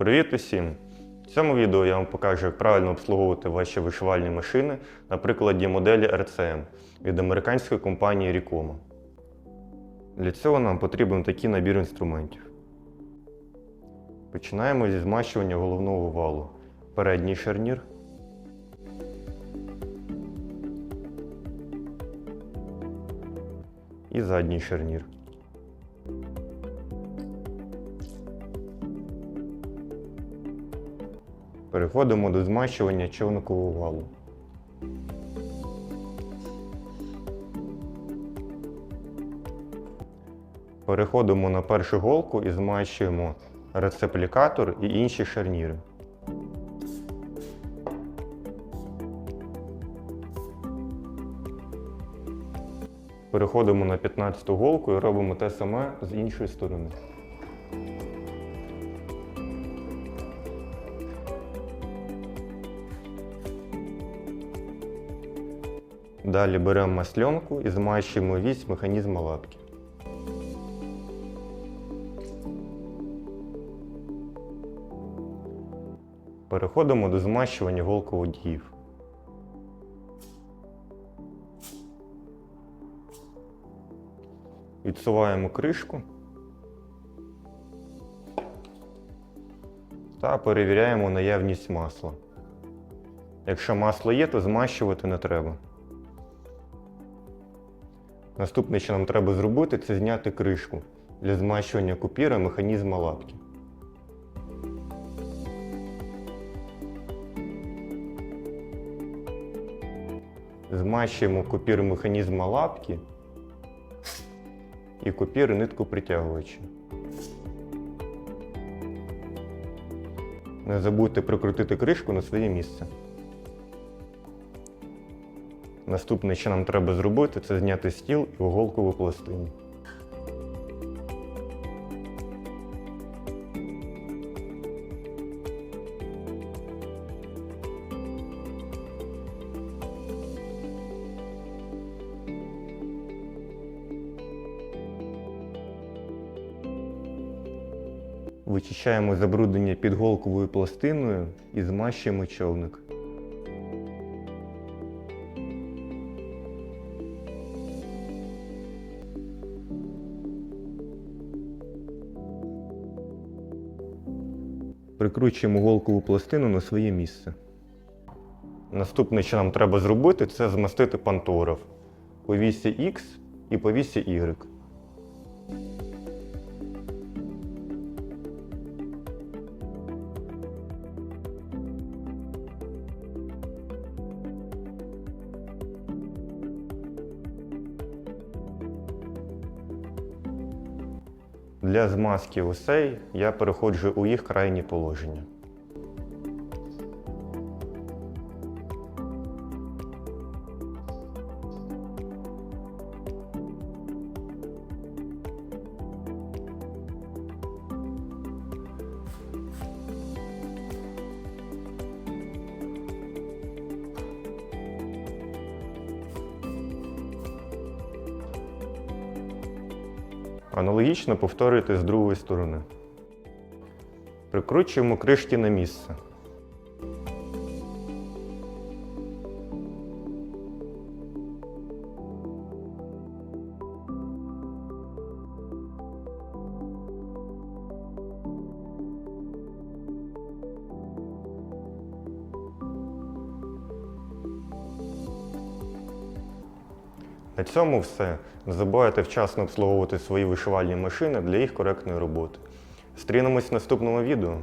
Привіт усім! В цьому відео я вам покажу, як правильно обслуговувати ваші вишивальні машини на прикладі моделі RCM від американської компанії Ricoma. Для цього нам потрібен такий набір інструментів. Починаємо зі змащування головного валу. Передній шарнір. І задній шарнір. Переходимо до змащування човникового валу. Переходимо на першу голку і змащуємо рецеплікатор і інші шарніри. Переходимо на 15-ту голку і робимо те саме з іншої сторони. Далі беремо масленку і змащуємо вісь механізму лапки. Переходимо до змащування голководіїв. Відсуваємо кришку та перевіряємо наявність масла. Якщо масло є, то змащувати не треба. Наступне, що нам треба зробити, це зняти кришку для змащування купіра механізма лапки. Змащуємо купір механізма лапки і купір нитку притягувача. Не забудьте прикрутити кришку на своє місце. Наступне, що нам треба зробити, це зняти стіл і оголкову пластину. Вичищаємо забруднення під голковою пластиною і змащуємо човник. Прикручуємо голкову пластину на своє місце. Наступне, що нам треба зробити, це змастити пантограф по вісі X і по вісі Y. Для змазки усей я переходжу у їх крайні положення. Аналогічно повторюйте з другої сторони. Прикручуємо кришки на місце. На цьому все. Не забувайте вчасно обслуговувати свої вишивальні машини для їх коректної роботи. Стрінемось в наступному відео.